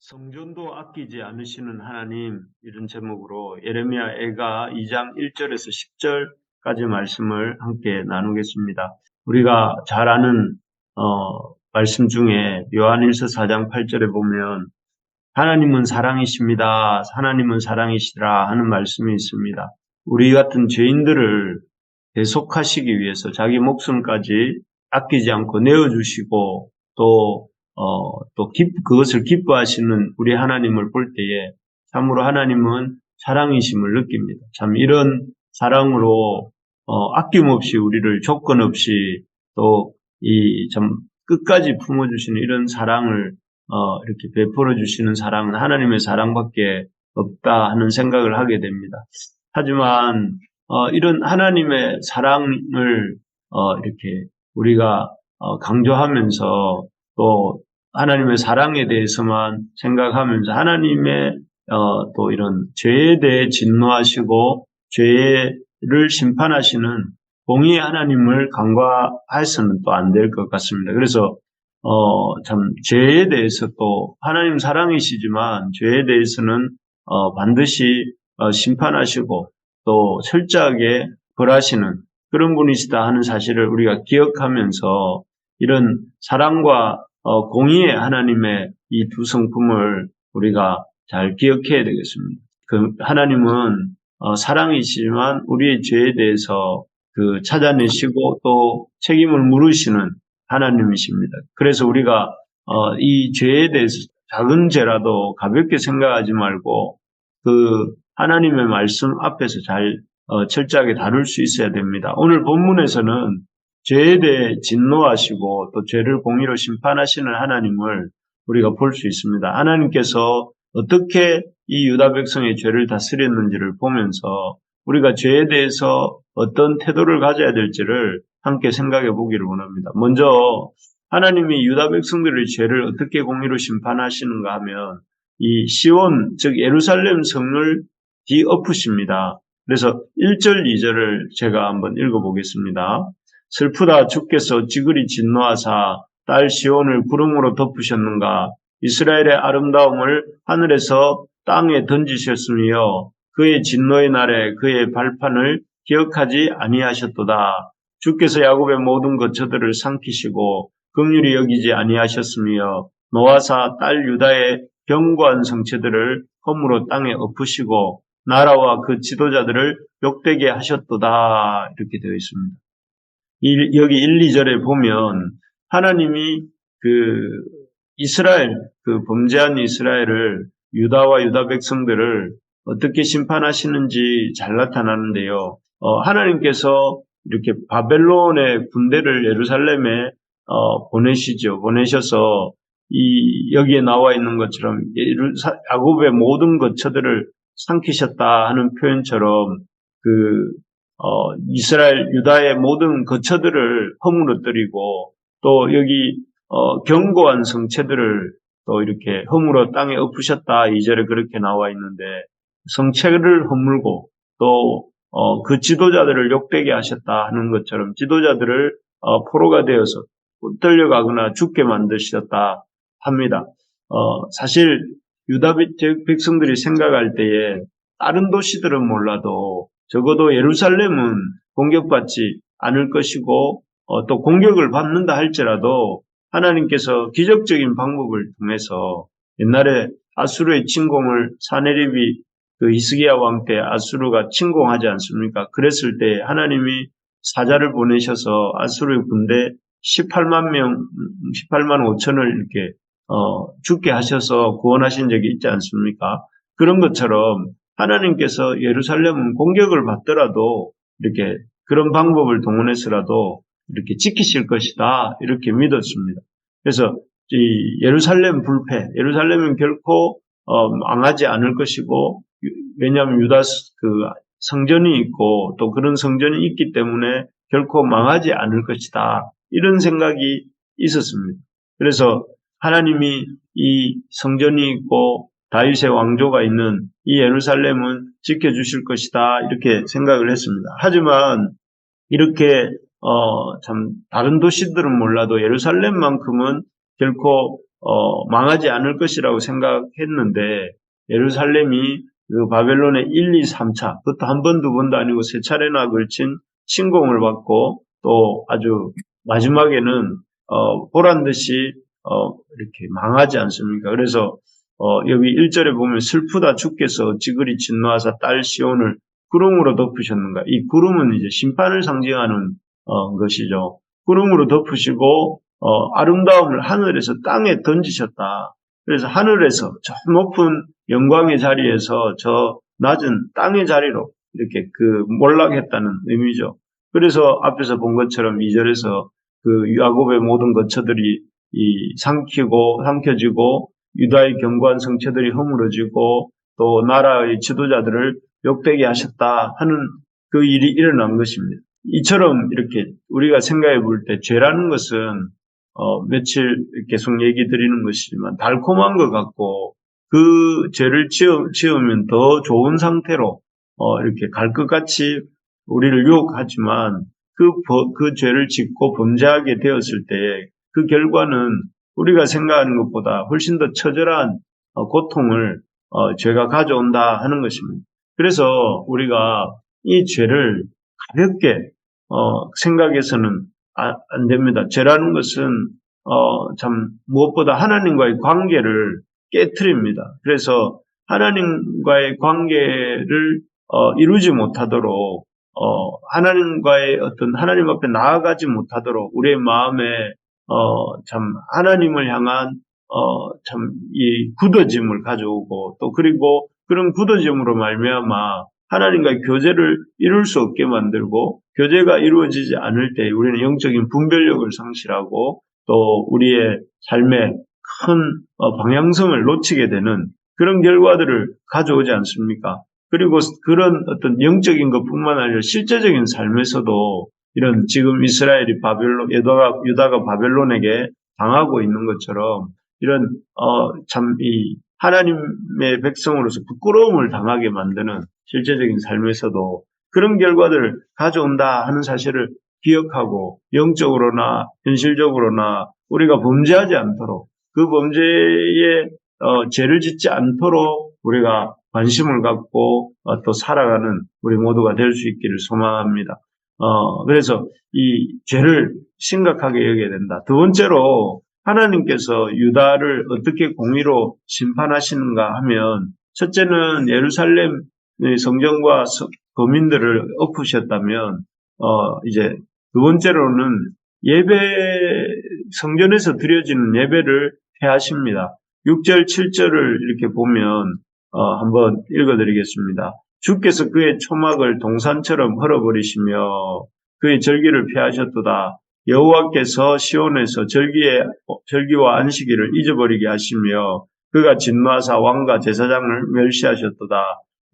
성전도 아끼지 않으시는 하나님 이런 제목으로 예레미야 애가 2장 1절에서 10절까지 말씀을 함께 나누겠습니다. 우리가 잘 아는 어, 말씀 중에 요한일서 4장 8절에 보면 하나님은 사랑이십니다. 하나님은 사랑이시라 하는 말씀이 있습니다. 우리 같은 죄인들을 대속하시기 위해서 자기 목숨까지 아끼지 않고 내어주시고 또 어, 또 기, 그것을 기뻐하시는 우리 하나님을 볼 때에 참으로 하나님은 사랑이심을 느낍니다. 참 이런 사랑으로 어, 아낌없이 우리를 조건 없이 또 이 참 끝까지 품어주시는 이런 사랑을 어, 이렇게 베풀어 주시는 사랑은 하나님의 사랑밖에 없다 하는 생각을 하게 됩니다. 하지만 어, 이런 하나님의 사랑을 어, 이렇게 우리가 어, 강조하면서 또 하나님의 사랑에 대해서만 생각하면서 하나님의 어, 또 이런 죄에 대해 진노하시고 죄를 심판하시는 공의의 하나님을 간과해서는 또 안 될 것 같습니다. 그래서 어, 참 죄에 대해서 또 하나님 사랑이시지만 죄에 대해서는 어, 반드시 어, 심판하시고 또 철저하게 벌하시는 그런 분이시다 하는 사실을 우리가 기억하면서 이런 사랑과 어, 공의의 하나님의 이 두 성품을 우리가 잘 기억해야 되겠습니다. 그 하나님은 어, 사랑이시지만 우리의 죄에 대해서 그 찾아내시고 또 책임을 물으시는 하나님이십니다. 그래서 우리가 어, 이 죄에 대해서 작은 죄라도 가볍게 생각하지 말고 그 하나님의 말씀 앞에서 잘 어, 철저하게 다룰 수 있어야 됩니다. 오늘 본문에서는 죄에 대해 진노하시고 또 죄를 공의로 심판하시는 하나님을 우리가 볼 수 있습니다. 하나님께서 어떻게 이 유다 백성의 죄를 다스렸는지를 보면서 우리가 죄에 대해서 어떤 태도를 가져야 될지를 함께 생각해 보기를 원합니다. 먼저 하나님이 유다 백성들의 죄를 어떻게 공의로 심판하시는가 하면 이 시온 즉 예루살렘 성을 뒤엎으십니다. 그래서 1절 2절을 제가 한번 읽어 보겠습니다. 슬프다 주께서 지글이 진노하사 딸 시온을 구름으로 덮으셨는가 이스라엘의 아름다움을 하늘에서 땅에 던지셨으며 그의 진노의 날에 그의 발판을 기억하지 아니하셨도다. 주께서 야곱의 모든 거처들을 삼키시고 긍휼히 여기지 아니하셨으며 노아사 딸 유다의 견고한 성체들을 허물로 땅에 엎으시고 나라와 그 지도자들을 욕되게 하셨도다 이렇게 되어 있습니다. 여기 1, 2절에 보면 하나님이 그 이스라엘 그 범죄한 이스라엘을 유다와 유다 백성들을 어떻게 심판하시는지 잘 나타나는데요. 어, 하나님께서 이렇게 바벨론의 군대를 예루살렘에 어, 보내시죠. 보내셔서 이 여기에 나와 있는 것처럼 야곱의 모든 거처들을 삼키셨다 하는 표현처럼 그 어, 이스라엘 유다의 모든 거처들을 허물어뜨리고 또 여기 어, 견고한 성체들을 또 이렇게 허물어 땅에 엎으셨다 이절에 그렇게 나와 있는데 성체를 허물고 또 어, 그 지도자들을 욕되게 하셨다 하는 것처럼 지도자들을 어, 포로가 되어서 떨려가거나 죽게 만드셨다 합니다. 어, 사실 유다 백성들이 생각할 때에 다른 도시들은 몰라도 적어도 예루살렘은 공격받지 않을 것이고 어, 또 공격을 받는다 할지라도 하나님께서 기적적인 방법을 통해서 옛날에 아수르의 침공을 사네립이 그 히스기야 왕 때 아수르가 침공하지 않습니까? 그랬을 때 하나님이 사자를 보내셔서 아수르의 군대 18만 명, 18만 5천을 이렇게 어, 죽게 하셔서 구원하신 적이 있지 않습니까? 그런 것처럼 하나님께서 예루살렘은 공격을 받더라도 이렇게 그런 방법을 동원해서라도 이렇게 지키실 것이다 이렇게 믿었습니다. 그래서 이 예루살렘 불패, 예루살렘은 결코 어, 망하지 않을 것이고 왜냐하면 유다 그 성전이 있고 또 그런 성전이 있기 때문에 결코 망하지 않을 것이다 이런 생각이 있었습니다. 그래서 하나님이 이 성전이 있고 다윗의 왕조가 있는 이 예루살렘은 지켜주실 것이다 이렇게 생각을 했습니다. 하지만 이렇게 어, 참 다른 도시들은 몰라도 예루살렘만큼은 결코 어, 망하지 않을 것이라고 생각했는데 예루살렘이 그 바벨론의 1, 2, 3차 그것도 한 번, 두 번도 아니고 세 차례나 걸친 침공을 받고 또 아주 마지막에는 어, 보란 듯이 어, 이렇게 망하지 않습니까? 그래서 어, 여기 1절에 보면 슬프다 주께서 어찌 그리 진노하사 딸 시온을 구름으로 덮으셨는가? 이 구름은 이제 심판을 상징하는 어, 것이죠. 구름으로 덮으시고 어, 아름다움을 하늘에서 땅에 던지셨다. 그래서 하늘에서 저 높은 영광의 자리에서 저 낮은 땅의 자리로 이렇게 그 몰락했다는 의미죠. 그래서 앞에서 본 것처럼 2절에서 그 야곱의 모든 거처들이 이 삼키고 삼켜지고 유다의 견고한 성체들이 허물어지고 또 나라의 지도자들을 욕되게 하셨다 하는 그 일이 일어난 것입니다. 이처럼 이렇게 우리가 생각해 볼 때 죄라는 것은 어, 며칠 계속 얘기 드리는 것이지만 달콤한 것 같고 그 죄를 지으, 지으면 더 좋은 상태로 어, 이렇게 갈 것 같이 우리를 유혹하지만 그, 버- 그 죄를 짓고 범죄하게 되었을 때 그 결과는 우리가 생각하는 것보다 훨씬 더 처절한 어, 고통을 어, 죄가 가져온다 하는 것입니다. 그래서 우리가 이 죄를 가볍게 어, 생각해서는 아- 안 됩니다. 죄라는 것은 어, 참 무엇보다 하나님과의 관계를 깨뜨립니다. 그래서 하나님과의 관계를 어, 이루지 못하도록 어, 하나님과의 어떤 하나님 앞에 나아가지 못하도록 우리의 마음에 어, 참 하나님을 향한 어, 참 이 굳어짐을 가져오고 또 그리고 그런 굳어짐으로 말미암아 하나님과의 교제를 이룰 수 없게 만들고 교제가 이루어지지 않을 때 우리는 영적인 분별력을 상실하고 또 우리의 삶의 큰 어, 방향성을 놓치게 되는 그런 결과들을 가져오지 않습니까? 그리고 그런 어떤 영적인 것뿐만 아니라 실제적인 삶에서도 이런 지금 이스라엘이 바벨론, 유다가, 유다가 바벨론에게 당하고 있는 것처럼 이런 어, 참 이 하나님의 백성으로서 부끄러움을 당하게 만드는 실제적인 삶에서도 그런 결과들을 가져온다 하는 사실을 기억하고 영적으로나 현실적으로나 우리가 범죄하지 않도록 그 범죄에 어, 죄를 짓지 않도록 우리가 관심을 갖고 어, 또 살아가는 우리 모두가 될 수 있기를 소망합니다. 어, 그래서 이 죄를 심각하게 여겨야 된다. 두 번째로 하나님께서 유다를 어떻게 공의로 심판하시는가 하면 첫째는 예루살렘 성전과 서- 거민들을 엎으셨다면 어, 이제 두 번째로는 예배 성전에서 드려지는 예배를 해하십니다. 6절, 7절을 이렇게 보면 어, 한번 읽어드리겠습니다. 주께서 그의 초막을 동산처럼 헐어버리시며 그의 절기를 피하셨도다. 여호와께서 시온에서 절기의 절기와 안식일을 잊어버리게 하시며 그가 진노하사 왕과 제사장을 멸시하셨도다.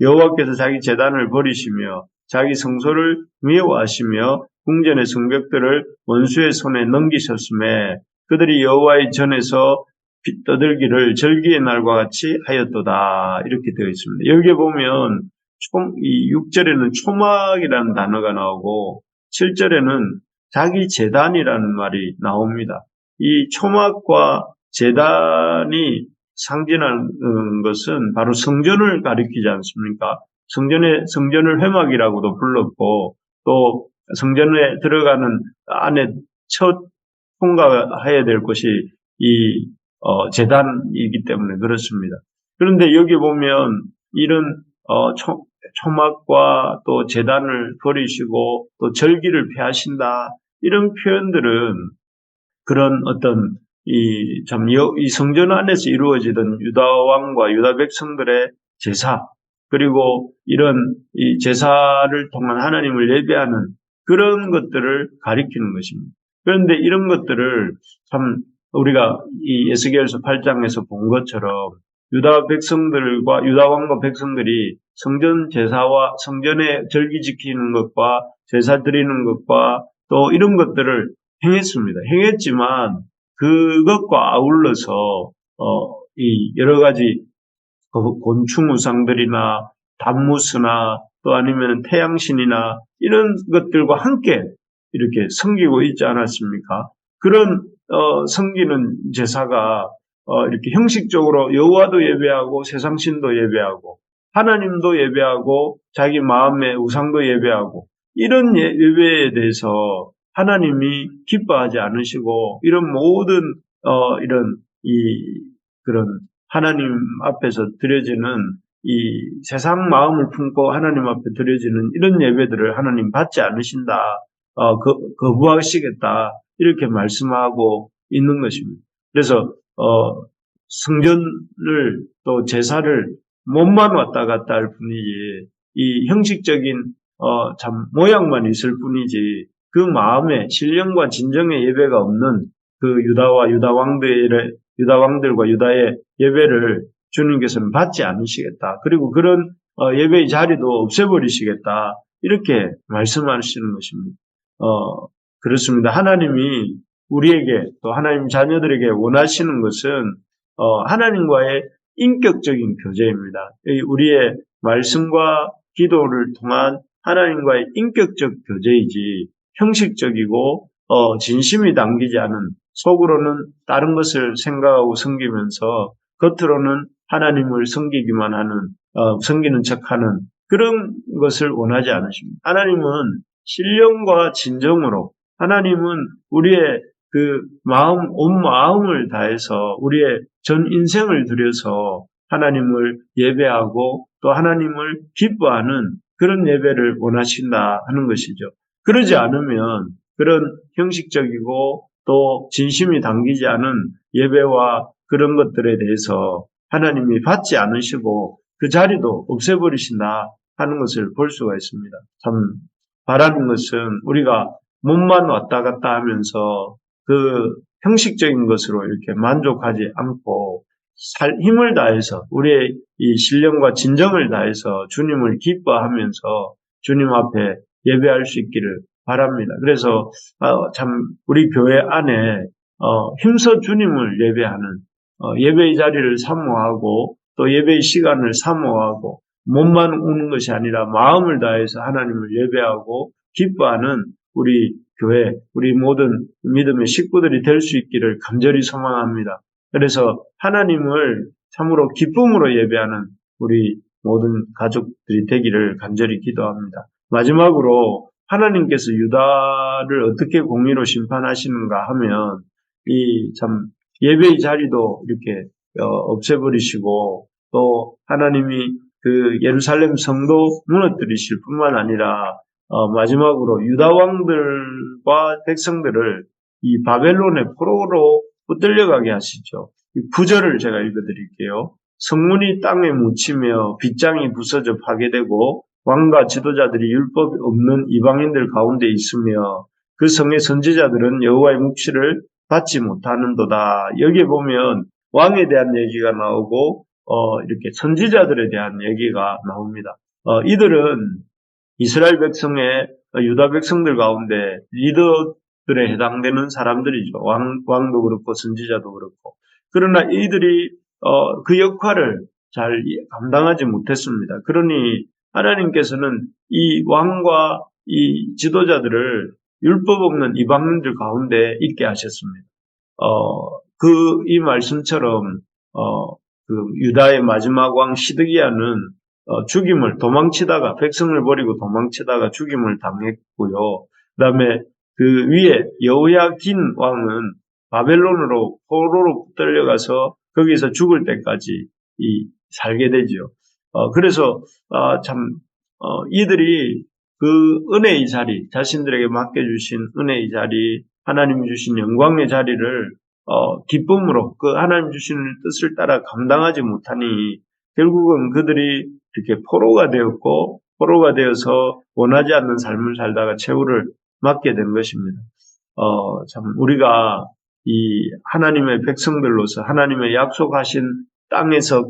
여호와께서 자기 재단을 버리시며 자기 성소를 미워하시며 궁전의 성벽들을 원수의 손에 넘기셨음에 그들이 여호와의 전에서 빛 떠들기를 절기의 날과 같이 하였도다. 이렇게 되어 있습니다. 여기에 보면 총, 이 6절에는 초막이라는 단어가 나오고 7절에는 자기 재단이라는 말이 나옵니다. 이 초막과 재단이 상징하는 것은 바로 성전을 가리키지 않습니까? 성전의 성전을 회막이라고도 불렀고 또 성전에 들어가는 안에 첫 통과해야 될 것이 이 어, 재단이기 때문에 그렇습니다. 그런데 여기 보면 이런 어, 초, 초막과 또 재단을 버리시고 또 절기를 피하신다 이런 표현들은 그런 어떤 이참 이 성전 안에서 이루어지던 유다 왕과 유다 백성들의 제사 그리고 이런 이 제사를 통한 하나님을 예배하는 그런 것들을 가리키는 것입니다. 그런데 이런 것들을 참 우리가 이 예스겔서 8장에서 본 것처럼 유다 백성들과 유다 왕과 백성들이 성전 제사와 성전의 절기 지키는 것과 제사 드리는 것과 또 이런 것들을 행했습니다. 행했지만 그것과 아울러서 어, 이 여러 가지 그 곤충 우상들이나 단무스나 또 아니면 태양신이나 이런 것들과 함께 이렇게 섬기고 있지 않았습니까? 그런 어, 섬기는 제사가 어, 이렇게 형식적으로 여호와도 예배하고 세상 신도 예배하고 하나님도 예배하고 자기 마음의 우상도 예배하고 이런 예- 예배에 대해서 하나님이 기뻐하지 않으시고 이런 모든 어, 이런 이 그런 하나님 앞에서 드려지는 이 세상 마음을 품고 하나님 앞에 드려지는 이런 예배들을 하나님 받지 않으신다. 어, 거, 거부하시겠다. 이렇게 말씀하고 있는 것입니다. 그래서 어, 성전을 또 제사를 몸만 왔다 갔다 할 뿐이지 이 형식적인 어, 참 모양만 있을 뿐이지 그 마음에 신령과 진정의 예배가 없는 그 유다와 유다 왕들의 유다 왕들과 유다의 예배를 주님께서는 받지 않으시겠다. 그리고 그런 어, 예배의 자리도 없애버리시겠다. 이렇게 말씀하시는 것입니다. 어, 그렇습니다. 하나님이 우리에게 또 하나님 자녀들에게 원하시는 것은 어, 하나님과의 인격적인 교제입니다. 이 우리의 말씀과 기도를 통한 하나님과의 인격적 교제이지 형식적이고 어, 진심이 담기지 않은 속으로는 다른 것을 생각하고 섬기면서 겉으로는 하나님을 섬기기만 하는 어, 섬기는 척하는 그런 것을 원하지 않으십니다. 하나님은 신령과 진정으로 하나님은 우리의 그 마음 온 마음을 다해서 우리의 전 인생을 들여서 하나님을 예배하고 또 하나님을 기뻐하는 그런 예배를 원하신다 하는 것이죠. 그러지 않으면 그런 형식적이고 또 진심이 담기지 않은 예배와 그런 것들에 대해서 하나님이 받지 않으시고 그 자리도 없애버리신다 하는 것을 볼 수가 있습니다. 참 바라는 것은 우리가 몸만 왔다 갔다 하면서 그 형식적인 것으로 이렇게 만족하지 않고 살 힘을 다해서 우리의 이 신령과 진정을 다해서 주님을 기뻐하면서 주님 앞에 예배할 수 있기를 바랍니다. 그래서 어, 참 우리 교회 안에 어, 힘써 주님을 예배하는 어, 예배의 자리를 사모하고 또 예배의 시간을 사모하고 몸만 오는 것이 아니라 마음을 다해서 하나님을 예배하고 기뻐하는 우리 교회, 우리 모든 믿음의 식구들이 될 수 있기를 간절히 소망합니다. 그래서 하나님을 참으로 기쁨으로 예배하는 우리 모든 가족들이 되기를 간절히 기도합니다. 마지막으로 하나님께서 유다를 어떻게 공의로 심판하시는가 하면 이 참 예배의 자리도 이렇게 어, 없애버리시고 또 하나님이 그 예루살렘 성도 무너뜨리실 뿐만 아니라 어, 마지막으로 유다 왕들과 백성들을 이 바벨론의 포로로 붙들려가게 하시죠. 이 구절을 제가 읽어드릴게요. 성문이 땅에 묻히며 빗장이 부서져 파괴되고 왕과 지도자들이 율법이 없는 이방인들 가운데 있으며 그 성의 선지자들은 여호와의 묵시를 받지 못하는도다. 여기에 보면 왕에 대한 얘기가 나오고 어, 이렇게 선지자들에 대한 얘기가 나옵니다. 어, 이들은 이스라엘 백성의 어, 유다 백성들 가운데 리더들에 해당되는 사람들이죠. 왕, 왕도 그렇고 선지자도 그렇고. 그러나 이들이 어, 그 역할을 잘 감당하지 못했습니다. 그러니 하나님께서는 이 왕과 이 지도자들을 율법 없는 이방인들 가운데 있게 하셨습니다. 어, 그, 이 말씀처럼, 어, 그 유다의 마지막 왕 시드기야는 어, 죽임을 도망치다가 백성을 버리고 도망치다가 죽임을 당했고요. 그다음에 그 위에 여호야긴 왕은 바벨론으로 포로로 붙들려가서 거기서 죽을 때까지 이 살게 되죠. 어, 그래서 아, 참 어, 이들이 그 은혜의 자리, 자신들에게 맡겨주신 은혜의 자리, 하나님 주신 영광의 자리를 어, 기쁨으로 그 하나님 주신 뜻을 따라 감당하지 못하니 결국은 그들이 이렇게 포로가 되었고 포로가 되어서 원하지 않는 삶을 살다가 최후를 맞게 된 것입니다. 어, 참 우리가 이 하나님의 백성들로서 하나님의 약속하신 땅에서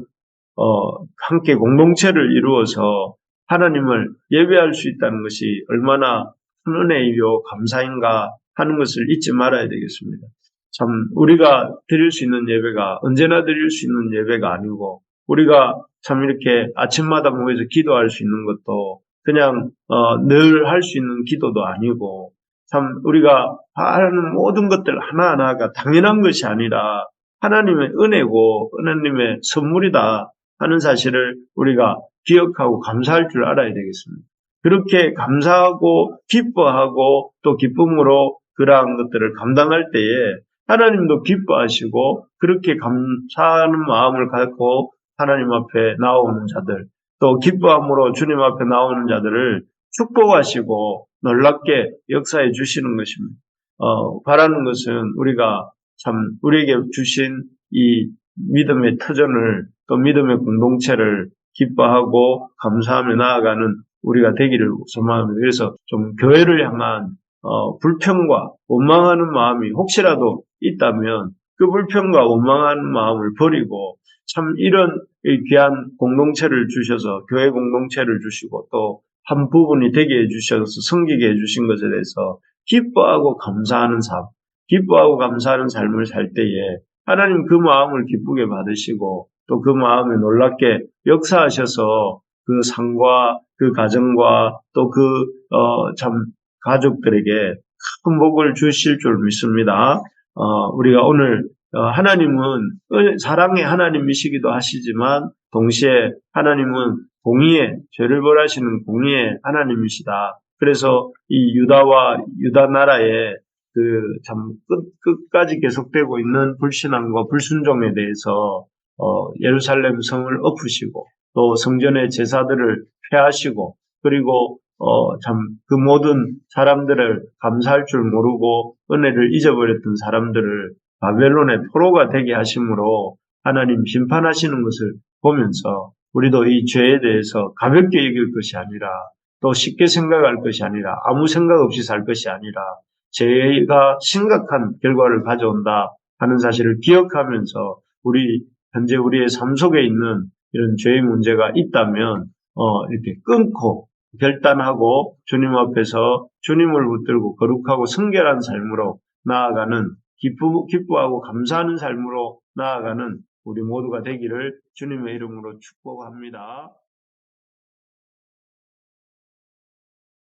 어, 함께 공동체를 이루어서 하나님을 예배할 수 있다는 것이 얼마나 큰 은혜이요 감사인가 하는 것을 잊지 말아야 되겠습니다. 참 우리가 드릴 수 있는 예배가 언제나 드릴 수 있는 예배가 아니고 우리가 참 이렇게 아침마다 모여서 기도할 수 있는 것도 그냥 어, 늘 할 수 있는 기도도 아니고 참 우리가 하는 모든 것들 하나하나가 당연한 것이 아니라 하나님의 은혜고 하나님의 선물이다 하는 사실을 우리가 기억하고 감사할 줄 알아야 되겠습니다. 그렇게 감사하고 기뻐하고 또 기쁨으로 그러한 것들을 감당할 때에 하나님도 기뻐하시고 그렇게 감사하는 마음을 갖고 하나님 앞에 나오는 자들 또 기뻐함으로 주님 앞에 나오는 자들을 축복하시고 놀랍게 역사해 주시는 것입니다. 어, 바라는 것은 우리가 참 우리에게 주신 이 믿음의 터전을 또 믿음의 공동체를 기뻐하고 감사하며 나아가는 우리가 되기를 소망합니다. 그래서 좀 교회를 향한 어, 불평과 원망하는 마음이 혹시라도 있다면 그 불평과 원망하는 마음을 버리고 참 이런 이 귀한 공동체를 주셔서 교회 공동체를 주시고 또 한 부분이 되게 해주셔서 섬기게 해주신 것에 대해서 기뻐하고 감사하는 삶, 기뻐하고 감사하는 삶을 살 때에 하나님 그 마음을 기쁘게 받으시고 또 그 마음에 놀랍게 역사하셔서 그 상과 그 가정과 또 그 어 참 가족들에게 큰 복을 주실 줄 믿습니다. 어, 우리가 오늘 어, 하나님은 은- 사랑의 하나님이시기도 하시지만 동시에 하나님은 공의의 죄를 벌하시는 공의의 하나님이시다. 그래서 이 유다와 유다 나라의 그참 끝까지 계속되고 있는 불신앙과 불순종에 대해서 어, 예루살렘 성을 엎으시고 또 성전의 제사들을 폐하시고 그리고 어, 참 그 모든 사람들을 감사할 줄 모르고 은혜를 잊어버렸던 사람들을 바벨론의 포로가 되게 하심으로 하나님 심판하시는 것을 보면서 우리도 이 죄에 대해서 가볍게 여길 것이 아니라 또 쉽게 생각할 것이 아니라 아무 생각 없이 살 것이 아니라 죄가 심각한 결과를 가져온다 하는 사실을 기억하면서 우리 현재 우리의 삶 속에 있는 이런 죄의 문제가 있다면 어, 이렇게 끊고 결단하고 주님 앞에서 주님을 붙들고 거룩하고 성결한 삶으로 나아가는 기쁘, 기뻐하고 감사하는 삶으로 나아가는 우리 모두가 되기를 주님의 이름으로 축복합니다.